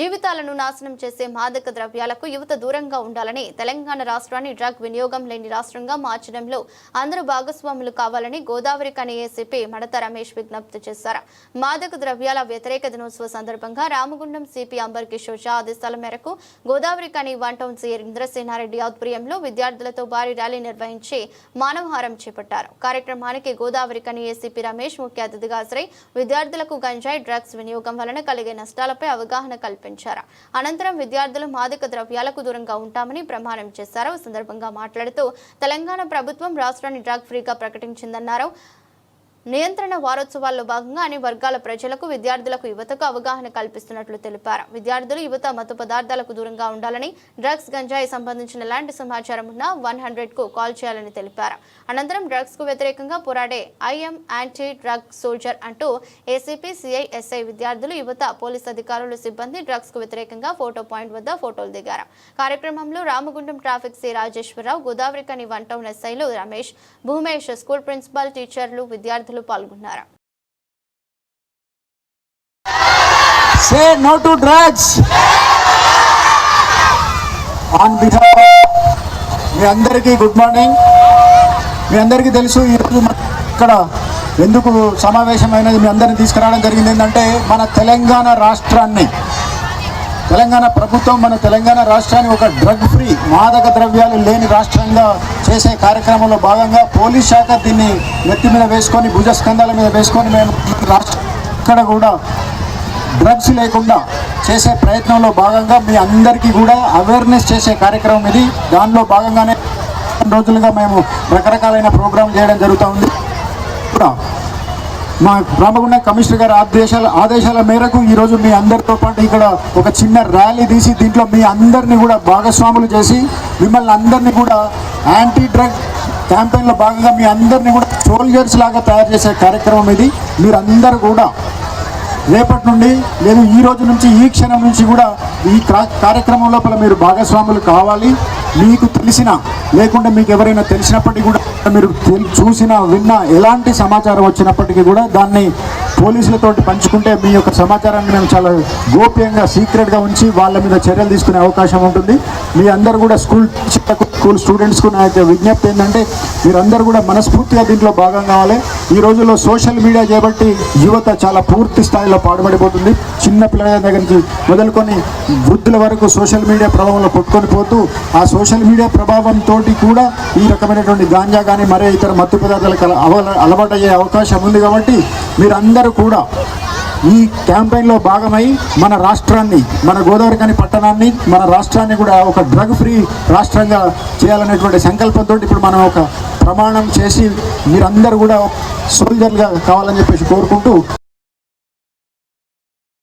జీవితాలను నాశనం చేసే మాదక ద్రవ్యాలకు యువత దూరంగా ఉండాలని తెలంగాణ రాష్ట్రాన్ని డ్రగ్ వినియోగం లేని రాష్ట్రంగా మార్చడంలో అందరూ భాగస్వాములు కావాలని గోదావరి కని ఏసీపీ మడత రమేష్ విజ్ఞప్తి చేశారు. మాదక ద్రవ్యాల వ్యతిరేక దినోత్సవ సందర్భంగా రామగుండం సిపి అంబర్ కిషోర్ షా ఆదేశాల మేరకు గోదావరి కని వన్ టౌన్ సీఎం ఇంద్రసేనారెడ్డి ఆధ్వర్యంలో విద్యార్థులతో భారీ ర్యాలీ నిర్వహించి మానవహారం చేపట్టారు. కార్యక్రమానికి గోదావరి కని ఏసీపీ రమేష్ ముఖ్య అతిథిగా హాజరై విద్యార్థులకు గంజాయి డ్రగ్స్ వినియోగం వలన కలిగే నష్టాలపై అవగాహన కల్పించారు. అనంతరం విద్యార్థులు మాదక ద్రవ్యాలకు దూరంగా ఉంటామని ప్రమాణం చేశారు. ఈ సందర్భంగా మాట్లాడుతూ తెలంగాణ ప్రభుత్వం రాష్ట్రాన్ని డ్రగ్ ఫ్రీగా ప్రకటించిందన్నారు. నియంత్రణ వారోత్సవాల్లో భాగంగా అన్ని వర్గాల ప్రజలకు విద్యార్థులకు యువతకు అవగాహన కల్పిస్తున్నట్లు తెలిపారు. విద్యార్థులు యువత మత్తు పదార్థాలకు దూరంగా ఉండాలని డ్రగ్స్ గంజాయి సంబంధించిన ఎలాంటి సమాచారం ఉన్నా వన్ హండ్రెడ్కు కాల్ చేయాలని తెలిపారు. అనంతరం డ్రగ్స్కు వ్యతిరేకంగా పోరాడే ఐఎం యాంటీ డ్రగ్ సోల్జర్ అంటూ ఏసీపీ సిఐ ఎస్ఐ విద్యార్థులు యువత పోలీస్ అధికారులు సిబ్బంది డ్రగ్స్కు వ్యతిరేకంగా ఫోటో పాయింట్ వద్ద ఫోటోలు దిగారు. కార్యక్రమంలో Ramagundam traffic C Rajeshwararao Godavarikhani one town ఎస్ఐలు రమేష్ భూమేష్ స్కూల్ ప్రిన్సిపాల్ టీచర్లు విద్యార్థులు పాల్గొన్నారు Say no to drugs. On మీ అందరికీ గుడ్ మార్నింగ్ మీ అందరికీ తెలుసు ఈరోజు ఇక్కడ ఎందుకు సమావేశమైనది మీ అందరిని తీసుకురావడం జరిగింది ఏంటంటే మన తెలంగాణ రాష్ట్రాన్ని తెలంగాణ ప్రభుత్వం మన తెలంగాణ రాష్ట్రాన్ని ఒక డ్రగ్ ఫ్రీ మాదక ద్రవ్యాలు లేని రాష్ట్రంగా చేసే కార్యక్రమంలో భాగంగా పోలీస్ శాఖ దీన్ని నెత్తి మీద వేసుకొని భుజస్కంధాల మీద వేసుకొని మేము రాష్ట్ర కూడా డ్రగ్స్ లేకుండా చేసే ప్రయత్నంలో భాగంగా మీ అందరికీ కూడా అవేర్నెస్ చేసే కార్యక్రమం ఇది. దానిలో భాగంగానే రోజులుగా మేము రకరకాలైన ప్రోగ్రాం చేయడం జరుగుతూ ఉంది. కూడా మా రామగుండ కమిషనర్ గారి ఆదేశాల ఆదేశాల మేరకు ఈరోజు మీ అందరితో పాటు ఇక్కడ ఒక చిన్న ర్యాలీ తీసి దీంట్లో మీ అందరినీ కూడా భాగస్వాములు చేసి మిమ్మల్ని అందరినీ కూడా యాంటీ డ్రగ్ క్యాంపెయిన్లో భాగంగా మీ అందరినీ కూడా సోల్జర్స్ లాగా తయారు చేసే కార్యక్రమం ఇది. మీరందరూ కూడా రేపటి నుండి లేదు ఈ రోజు నుంచి ఈ క్షణం నుంచి కూడా ఈ క్రా- కార్యక్రమం లోపల మీరు భాగస్వాములు కావాలి. మీకు తెలిసిన లేకుంటే మీకు ఎవరైనా తెలిసినప్పటికీ కూడా మీరు తెల్- చూసిన విన్న ఎలాంటి సమాచారం వచ్చినప్పటికీ కూడా దాన్ని పోలీసులతోటి పంచుకుంటే మీ యొక్క సమాచారాన్ని మేము చాలా గోప్యంగా సీక్రెట్గా ఉంచి వాళ్ళ మీద చర్యలు తీసుకునే అవకాశం ఉంటుంది. మీ అందరు కూడా స్కూల్ స్కూల్ స్టూడెంట్స్కు నా యొక్క విజ్ఞప్తి ఏంటంటే మీరందరూ కూడా మనస్ఫూర్తిగా దీంట్లో భాగం కావాలి. ఈ రోజుల్లో సోషల్ మీడియా చేపట్టి యువత చాలా పూర్తి స్థాయిలో పాడుబడిపోతుంది. చిన్న పిల్లల దగ్గర నుంచి మొదలుకొని వృద్ధుల వరకు సోషల్ మీడియా ప్రభావంలో కొట్టుకొని పోతూ ఆ సోషల్ మీడియా ప్రభావంతో కూడా ఈ రకమైనటువంటి గాంజా కానీ మరే ఇతర మత్తు పదార్థాలకు అవ- అలవాటయ్యే అవకాశం ఉంది కాబట్టి మీరందరూ కూడా ఈ క్యాంపెయిన్లో భాగమై మన రాష్ట్రాన్ని మన గోదావరికని పట్టణాన్ని మన రాష్ట్రాన్ని కూడా ఒక డ్రగ్ ఫ్రీ రాష్ట్రంగా చేయాలనేటువంటి సంకల్పంతో ఇప్పుడు మనం ఒక ప్రమాణం చేసి మీరందరూ కూడా సోల్జర్లుగా కావాలని చెప్పేసి కోరుకుంటూ